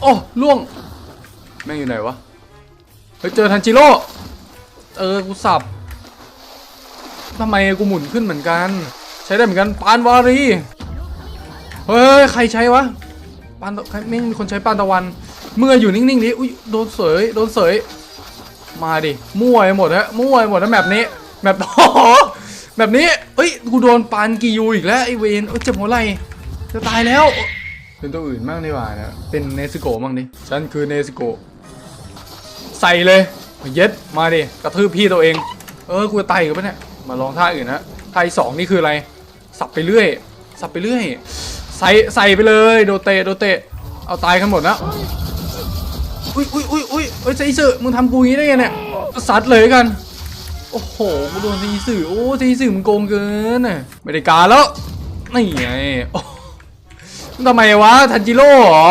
โอ้ล่วง แม่งอยู่ไหนวะ เฮ้ย เจอทันจิโร่ เออ กูสับทำไมกูหมุนขึ้นเหมือนกัน ใช้ได้เหมือนกันปานวารี เฮ้ย ใครใช้วะปานตะใครไม่มีคนใช้ปานตะวัน เมื่ออยู่นิ่งๆดิอุ้ยโดนเสย โดนเสย มาดิ มั่วหมดฮะ มั่วหมดนะแบบนี้แบบโอ้โหแบบนี้เอ้ย กูโดนปานกิยูอีกแล้วไอเวนเอ้เจ็บหัวไหล่จะตายแล้ว เป็นตัวอื่นบ้างดีกว่านะ เป็นเนสโกะบ้างดิ ฉันคือเนสโก ใส่เลย เย็ด มาดิ กระทืบพี่ตัวเอง เออ กูจะตายกันปะเนี่ย มาลองท่าอื่นนะท่าที่สองนี่คืออะไร สับไปเรื่อย สับไปเรื่อย ใส่ใส่ไปเลย โดเตะ โดเตะ เอาตายกันหมดนะอุ้ยอุ้ยอุ้ยอุ้ยเอ้ยไซสึมึงทำกูอย่างนี้ได้ไงเนี่ยซัดเลยกัน โอ้โหกูโดนไซสึโอ้ไซสึมึงโกงเกินน่ะไม่ได้การแล้ว นี่ไงโอ้ ทำไมวะทันจิโร่เหรอ